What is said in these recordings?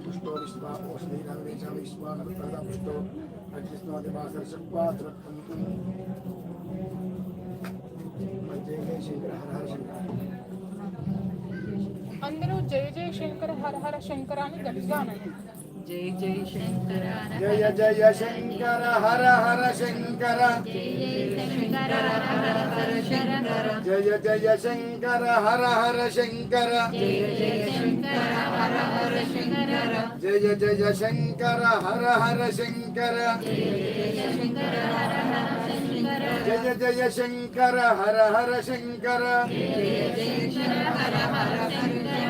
पुष्टो विश्वा औषधि रागवेशा विश्वा नवप्रदा पुष्टो अग्निष्णोति भासर्षपात्रम् जय जय शंकर हर हर शंकर అందరూ జయ జయ శంకర హర హర శంకర అని గట్టిగా అనండి జై జై శంకర జయ జయ శంకర హర హర శంకర జయ జయ శంకర హర హర శంకర జయ జయ శంకర హర హర శంకర జయ జయ శంకర హర హర శంకర జయ జయ శంకర హర హర శంకర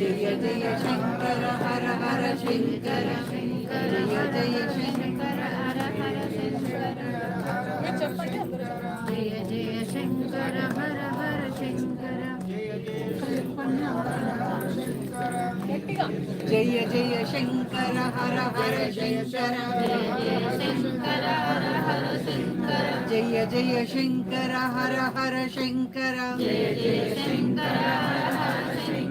जय जय शङ्कर हर हर शङ्कर शङ्कर जय जय शङ्कर हर हर शङ्कर जय जय शङ्कर हर हर शङ्कर जय जय शङ्कर हर हर शङ्कर जय जय शङ्कर हर हर शङ्कर जय जय शङ्कर हर हर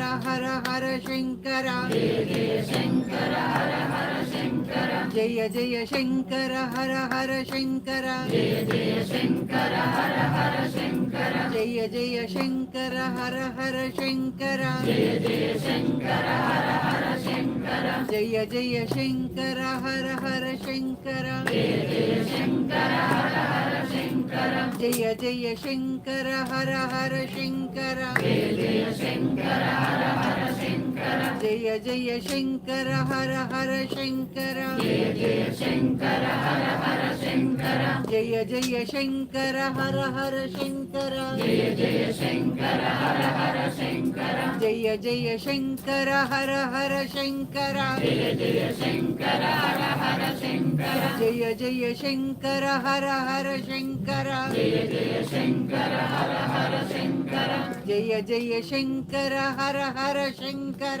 ಶಂಕರ ಹರ ಹರ ಶಂಕರ ಶಂಕರ ಹರ ಹರ ಶಂಕರ ಜಯ ಜಯ ಶಂಕರ ಹರ ಹರ ಶಂಕರ ಜಯ ಜಯ ಶಂಕರ ಹರ ಹರ ಶಂಕರ ಜಯ ಜಯ ಶಂಕರ ಹರ ಹರ ಶಂಕರ ಜಯ ಜಯ ಶಂಕರ ಹರ ಹರ ಶಂಕರ ಜಯ ಜಯ ಶಂಕರ ಹರ ಹರ ಶಂಕರ ಜಯ ಜಯ ಶಂಕರ ಹರ ಹರ ಶಂಕರ ಜಯ ಜಯ ಶಂಕರ ಹರ ಹರ ಶಂಕರ जय जय हर हर शंकर। जय जय शंकर हर हर शंकर। जय जय शंकर हर हर शंकर। जय जय शंकर हर हर शंकर। जय जय शंकर हर हर शंकर। जय जय हर हर शंकर। जय जय शंकर हर हर शंकर। जय जय हर हर शंकर। जय जय शंकर हर हर शंकर।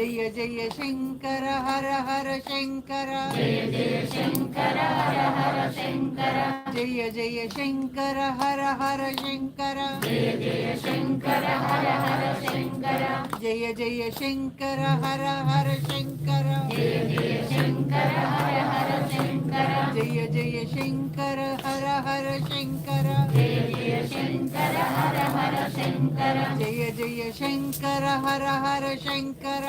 जय जय शंकर हर हर शंकर। जय जय शंकर हर हर शंकर। जय जय शंकर हर हर शंकर। जय जय शंकर हर हर शंकर। जय जय शंकर हर हर शंकर। शंकर हर हर शंकर। जय जय शंकर हर हर शंकर। जय जय शंकर हर हर शंकर। जय जय शंकर हर हर शंकर।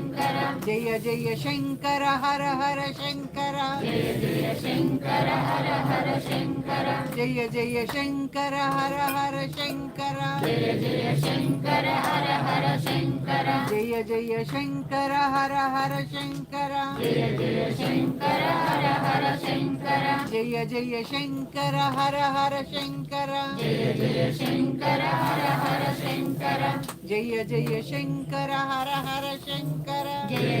जय जय शङ्कर हर हर शङ्कर शङ्कर हर हर शङ्कर जय जय शङ्कर हर हर शङ्कर जय शङ्कर हर हर शङ्कर जय जय शङ्कर हर हर शङ्कर जय शङ्कर हर हर शङ्कर जय जय शङ्कर हर हर शङ्कर जय शङ्कर हर हर शङ्कर जय जय शङ्कर हर हर शङ्कर जय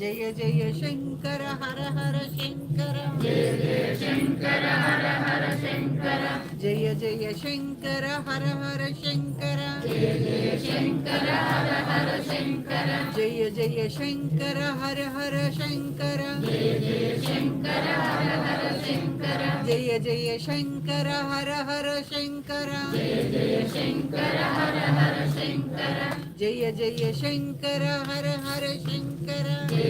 जय जय शंकर हर हर शंकर जय जय शंकर हर हर शंकर। जय जय शंकर हर हर शंकर जय जय शंकर हर हर शंकर। जय जय शंकर हर हर शंकर जय हर हर शंकर। जय जय शंकर हर हर शंकर जय हर हर शंकर। जय जय शंकर हर हर शंकर।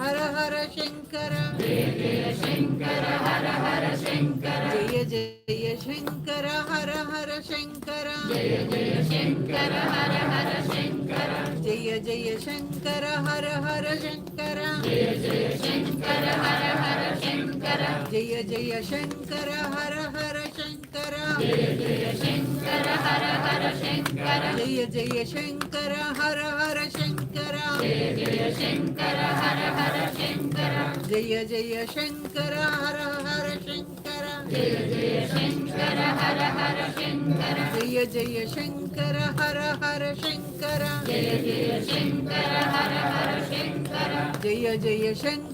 हर हर शङ्कर शङ्कर हर हर शङ्कर जय जय शङ्कर हर हर शङ्कर जय जय शङ्कर हर हर शङ्कर जय जय शङ्कर हर हर शङ्कर जय जय शङ्कर हर हर शङ्कर जय जय शङ्कर हर हर ಶಂಕರ ಶಂಕರ ಹರ ಹರ ಶಂಕರ ಜಯ ಜಯ ಶಂಕರ ಹರ ಹರ ಶಂಕರ ಜಯ ಶಂಕರ ಹರ ಹರ ಶಂಕರ ಜಯ ಜಯ ಶಂಕರ ಹರ ಹರ ಶಂಕರ ಜಯ ಜಯ ಶಂಕರ ಹರ ಹರ ಶಂಕರ ಜಯ ಜಯ ಶಂಕರ ಹರ ಹರ ಶಂಕರ ಜಯ ಜಯ ಶಂಕರ ಹರ ಹರ ಶಂಕರ ಜಯ ಜಯ Shankara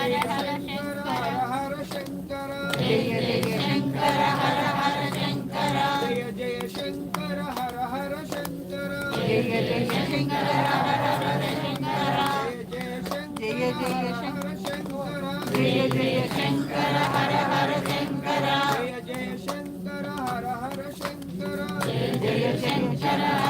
Jai Shankara Hara Hara Shankara Jai Jai Shankara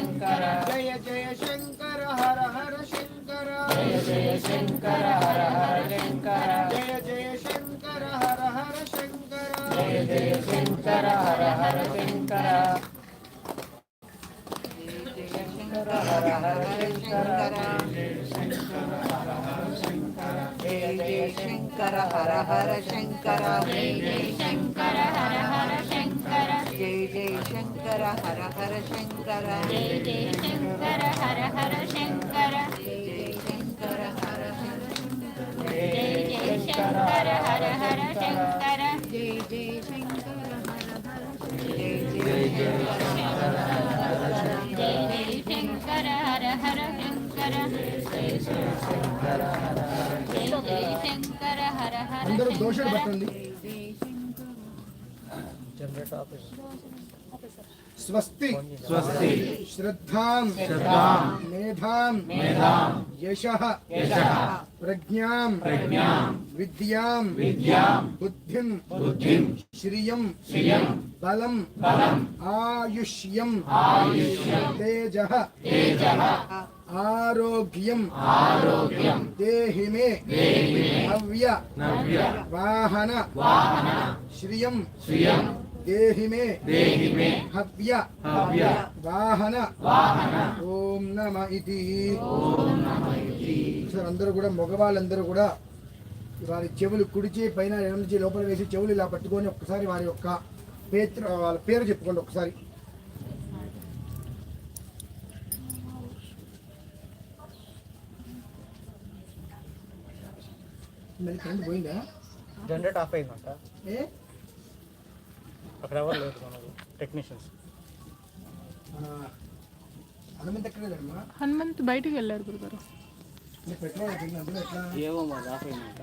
Shankara Hara Hara Shankara. జయ జయ శంకర హర హర శంకర. జయ జయ శంకర హర హర శంకర. హర హర శంకర శంకర హర హర శంకర. జయ జయ శంకర హర హర శంకర. జయ జయ శంకర హర హర శంకర. జయ శంకర హర హర శంకర జయ జయ శంకర హర హర జయ జయ శంకర జయ జయ శంకర హర హర శంకర జయ జయ శంకర హర హర శంకర జనరేటర్ ఆపరేషన్ స్వస్తి స్వస్తి శ్రద్ధాం శ్రద్ధాం మేధాం మేధాం యశ యశః ప్రజ్ఞాం ప్రజ్ఞాం విద్యాం విద్యాం బుద్ధిం బుద్ధిం శ్రియం శ్రియం బలం బలం ఆయుష్యం ఆయుష్యం తేజ తేజః ఆరోగ్యం ఆరోగ్యం దేహి మే నవ్య నవ్య వాహన వాహన శ్రియం శ్రియం దేహి మే దేహి మే హవ్య. హవ్య. వాహన. వాహన. ఓం నమ ఇది సార్ అందరూ కూడా మగవాళ్ళందరూ కూడా వారి చెవులు కుడిచి పైన చేయి లోపల వేసి చెవులు ఇలా పట్టుకొని ఒక్కసారి వారి యొక్క పేత్ర వాళ్ళ పేరు చెప్పుకోండి ఒకసారి మరి కరెంట్ పోయిందా? జనరేట్ ఆఫ్ అయిందంట. ఏ? అక్కడ ఎవరు లేరు మనకు టెక్నీషియన్స్ హనుమంత్ ఎక్కడ హనుమంత్ బయటికి వెళ్ళారు గురుగారు. పెట్రోల్ ఏమో ఆఫ్ అయిందంట